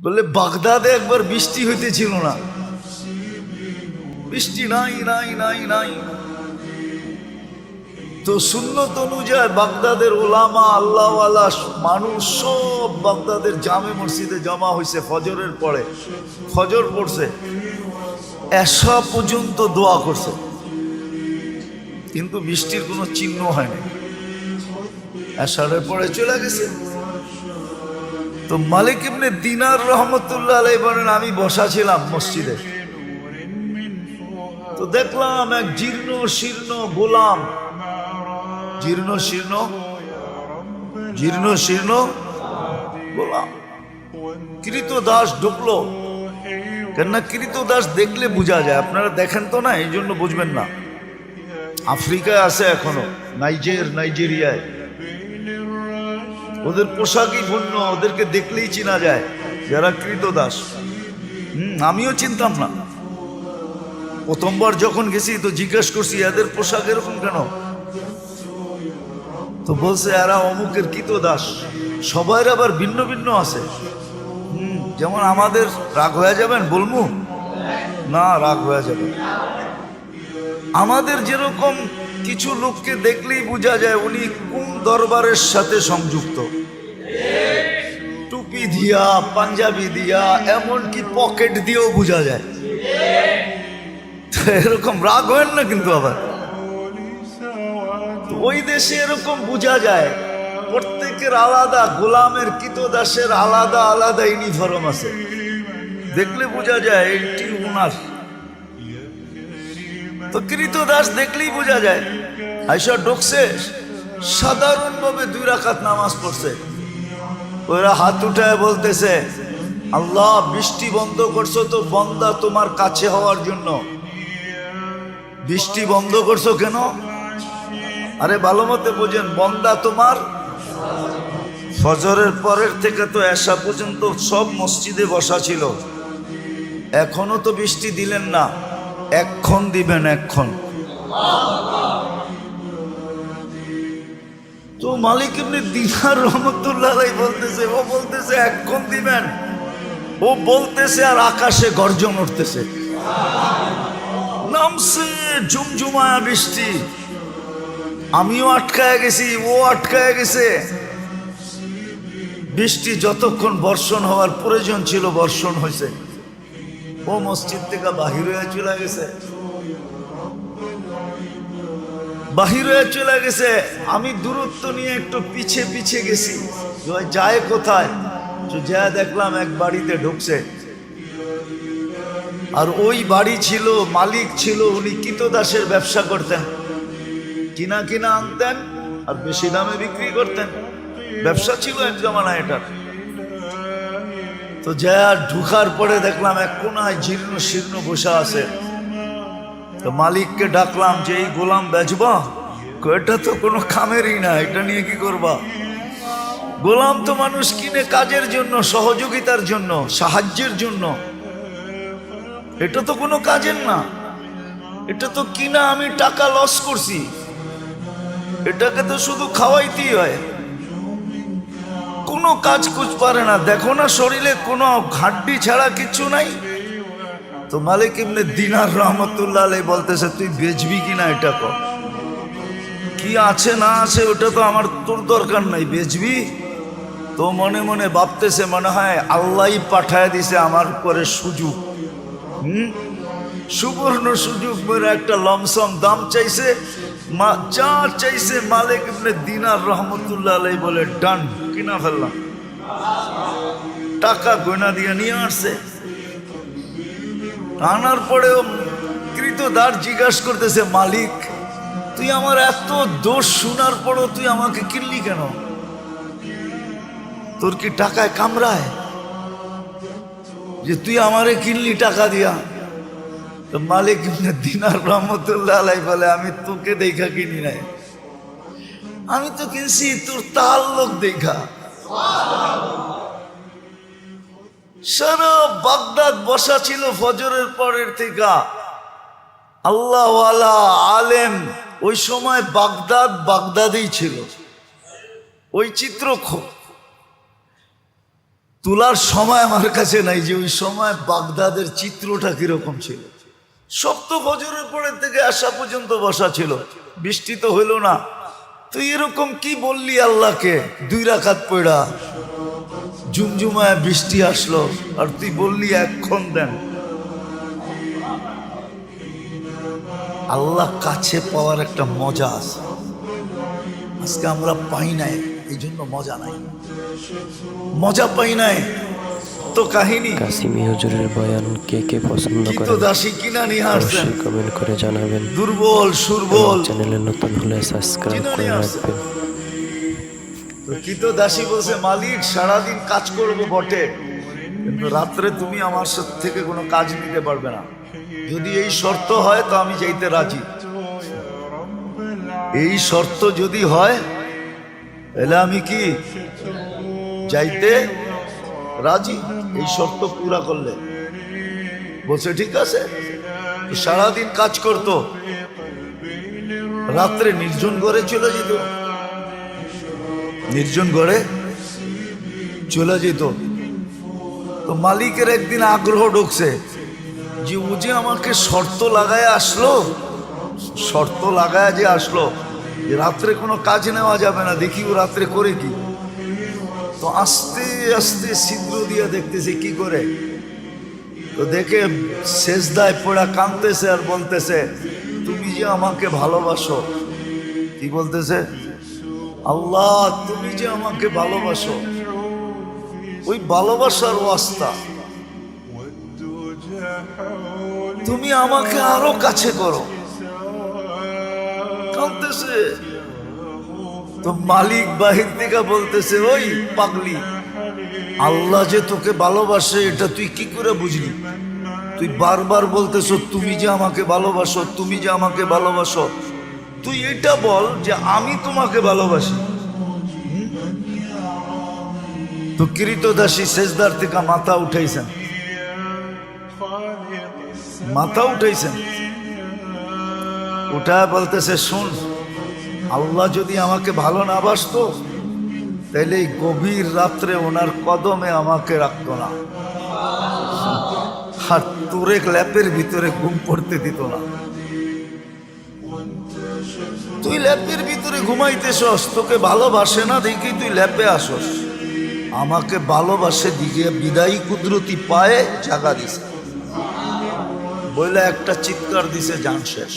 বললে, বাগদাদে একবার বৃষ্টি হইতেছিল না। বৃষ্টি নাই নাই নাই নাই। তো সুন্নত অনুযায়ী বাগদাদের ওলামা, আল্লাহওয়ালা মানুষ সব বাগদাদের জামে মসজিদে জমা হয়েছে ফজরের পরে। ফজর পড়ছে এসা পর্যন্ত দোয়া করছে। কিন্তু বৃষ্টির কোনো চিহ্ন হয়নি। এসারের পরে চলে গেছে। তো মালিক ইবনে দিনার রহমতুল্লাহ আলাই বলেন, আমি বসা ছিলাম মসজিদে। তো দেখলাম এক জীর্ণ শীর্ণ গোলাম। জীর্ণ শীর্ণ? জীর্ণ শীর্ণ গোলাম। কৃত দাস ঢুকলো। কেননা কৃত দাস দেখলে বোঝা যায়, আপনারা দেখেন তো না, এই জন্য বুঝবেন না। আফ্রিকায় আছে এখনও, নাইজের, নাইজেরিয়ায়। ওদের পোশাকই ভিন্ন, ওদেরকে দেখলেই চেনা যায় যারা কৃত দাস হুম, আমিও চিনতাম না। প্রথমবার যখন গেছি তো জিজ্ঞেস করছি, এদের পোশাক এরকম কেন? তো বলছে, এরা অমুকের কৃত দাস সবার আবার ভিন্ন ভিন্ন আছে। হুম, যেমন আমাদের রাগ হয়ে যাবেন বলব না, রাগ হয়ে যাবে। আমাদের যেরকম কিছু লোককে দেখলেই বোঝা যায় উনি কোন দরবারের সাথে সংযুক্ত। টুপি দিয়া, পাঞ্জাবি দিয়া, এমনকি পকেট দিয়েও বোঝা যায়। এরকম রাগ হয় না কিন্তু আবার? ওই দেশে এরকম বোঝা যায়, প্রত্যেকের আলাদা, গোলামের, কিতদাসের আলাদা আলাদা ইউনিফর্ম আছে। দেখলে বোঝা যায় এইটি উনার। তো কৃতদাস দেখলেই বোঝা যায়। আইসা ঢুকছে, সাধারণভাবে দুই রাকাত নামাজ পড়ছে। ওরা হাত উঠায় বলতেছে, আল্লাহ, বৃষ্টি বন্ধ করছ তো বন্দা তোমার কাছে হওয়ার জন্য। বৃষ্টি বন্ধ করছ কেন? আরে ভালো মতে বোঝেন, বন্দা তোমার ফজরের পরের থেকে তো এসা পর্যন্ত সব মসজিদে বসা ছিল। এখনও তো বৃষ্টি দিলেন না। এক্ষণ দিবেন এক্ষণ তো মালিক এমনি দিনার রহমতুল্লাহ বলতেছে, ও বলতেছে এক্ষণ দিবেন। ও বলতেছে, আর আকাশে গর্জন উঠতেছে। নামছে, ঝুমঝুমায়া বৃষ্টি। আমিও আটকায় গেছি, ও আটকায় গেছে। বৃষ্টি যতক্ষণ বর্ষণ হওয়ার প্রয়োজন ছিল, বর্ষণ হয়েছে। ও মসজিদ থেকে বাহির হয়ে চলে গেছে। বাহির হয়ে চলে গেছে। আমি দূরত্ব নিয়ে একটু পিছে পিছে গেছি। যায় কোথায়? যা দেখলাম এক বাড়িতে ঢুকছে। আর ওই বাড়ি ছিল, মালিক ছিল, উনি কিতদাসের ব্যবসা করতেন। কিনা কিনা আনতেন আর বেশি দামে বিক্রি করতেন। ব্যবসা ছিল এক জমানা এটার। তো যা ঢুকার পরে দেখলাম এক কোনায় জীর্ণ শীর্ণ বসা আছে। তো মালিককে ডাকলাম যে, এই গোলাম বেচবা এটা তো কোনো কামেরই না, এটা নিয়ে কি করবা? গোলাম তো মানুষ কিনে কাজের জন্য, সহযোগিতার জন্য, সাহায্যের জন্য। এটা তো কোনো কাজের না। এটা তো কিনা আমি টাকা লস করছি। এটাকে তো শুধু খাওয়াইতেই হয়। কোনো কাজ কুচ পারে না। দেখো না শরীরে কোনো ঘাড্ডি ছাড়া কিচ্ছু নাই। তো মালিক এমনি দিনার রহমতুল্লাহ বলতেছে, তুই বেচবি কিনা এটা কর। কি আছে না আছে ওটা তো আমার তোর দরকার নাই, বেচবি? তো মনে মনে ভাবতেছে, মনে হয় আল্লাহ পাঠায় দিছে আমার করে সুযোগ। হুম? সুবর্ণ সুযোগ একটা লমসম দাম চাইছে। মা, যা চাইছে মালিক ইবনে দিনার রহমতুল্লাহ আলাই বলে ডান কিনা ফেললাম। টাকা গয়না দিয়ে নিয়ে আসছে। আনার পরেও কৃতদার জিজ্ঞাসা করতেছে, মালিক, তুই আমার এত দোষ শোনার পরও তুই আমাকে কিনলি কেন? তোর কি টাকায় কামড়ায়? যে, তুই আমারে কিনলি টাকা দিয়া। তো মালিক দিনার রহমতুল্লাহ আলাই বলে, আমি তোকে দেখা কিনি নাই। আমি তো কিনছি তোর তাল লোক দেখা। সারা বাগদাদ বসা ছিল ফজরের পরের থেকে। আল্লাহ আলেম ওই সময় বাগদাদ বাগদাদেই ছিল। ওই চিত্র তোলার সময় আমার কাছে নাই যে ওই সময় বাগদাদের চিত্রটা কীরকম ছিল। সপ্ত বছরের পরের থেকে আসা পর্যন্ত বসা ছিল। বৃষ্টি তো হইল না। তুই এরকম কি বললি আল্লাহকে? দুই রাখাত পড়া জুমজুমায় বৃষ্টি আসলো। আর তুই বললি এক্ষণ দেন। আল্লাহ কাছে পাওয়ার একটা মজা আছে। আজকে আমরা পাই নাই। এই জন্য মজা নাই। মজা পাই নাই। তো কাহিনী? কাসিমি হুজুরের বয়ান কে কে পছন্দ কি তো করেন? দাসী কিনা নিয়ে অবশ্যই কমেন্ট করে জানাবেন। দুর্বল সুরবল। চ্যানেলে নতুন হলে সাবস্ক্রাইব করে রাখবেন। তো কি তো দাসী বলছে মালিক সারাদিন কাজ করব বটে। কিন্তু রাত্রে তুমি আমার সাথে থেকে কোনো কাজ নিতে পারবে না। যদি এই শর্ত হয় তো আমি যাইতে রাজি। এই শর্ত যদি হয় তাহলে আমি কি যাইতে রাজি? এই শর্ত পুরা করলে। বলছে, ঠিক আছে। সারাদিন কাজ করতো। রাত্রে নির্জন ঘরে চলে যেত। নির্জন ঘরে চলে যেত। তো মালিকের একদিন আগ্রহ ঢুকছে যে ও যে আমাকে শর্ত লাগায় আসলো, শর্ত লাগায় যে আসলো রাত্রে কোনো কাজ নেওয়া যাবে না, দেখি ও রাত্রে করে কি। তো আস্তে আস্তে ছিদ্র দিয়ে দেখতেছে কি করে। তো দেখে শেষদায় পড়া কাঁদতেছে আর বলতেছে, তুমি যে আমাকে ভালোবাসো। কি বলতেছে? আল্লাহ, তুমি যে আমাকে ভালোবাসো। ওই ভালোবাসার ওয়াস্তা। তুমি আমাকে আরও কাছে করো। কাঁদতেছে তো মালিক বাহির থেকে বলতেছে, ওই পাগলি, আল্লাহ যে তোকে ভালোবাসে, এটা তুই কি করে বুঝলি? তুই বারবার বলতেছো, তুমি যে আমাকে ভালোবাসো, তুমি যে আমাকে ভালোবাসো। তুই এটা বল যে আমি তোমাকে ভালোবাসি? তো কৃতদাসী শেষদার থেকে মাথা উঠাইছেন। মাথা উঠাইছেন? উঠা বলতেছে, শুন, আল্লাহ যদি আমাকে ভালো না বাসতো তাহলে এই গভীর রাত্রে ওনার কদমে আমাকে রাখতো না। আর তোরে ল্যাপের ভিতরে ঘুম পড়তে দিত না। তুই ল্যাপের ভিতরে ঘুমাইতেছস, তোকে ভালোবাসে না দেখি তুই ল্যাপে আসস। আমাকে ভালোবাসে দিকে বিদায়ী কুদরতি পায়ে জাগা দিছে। বইলে একটা চিৎকার দিছে, জান শেষ।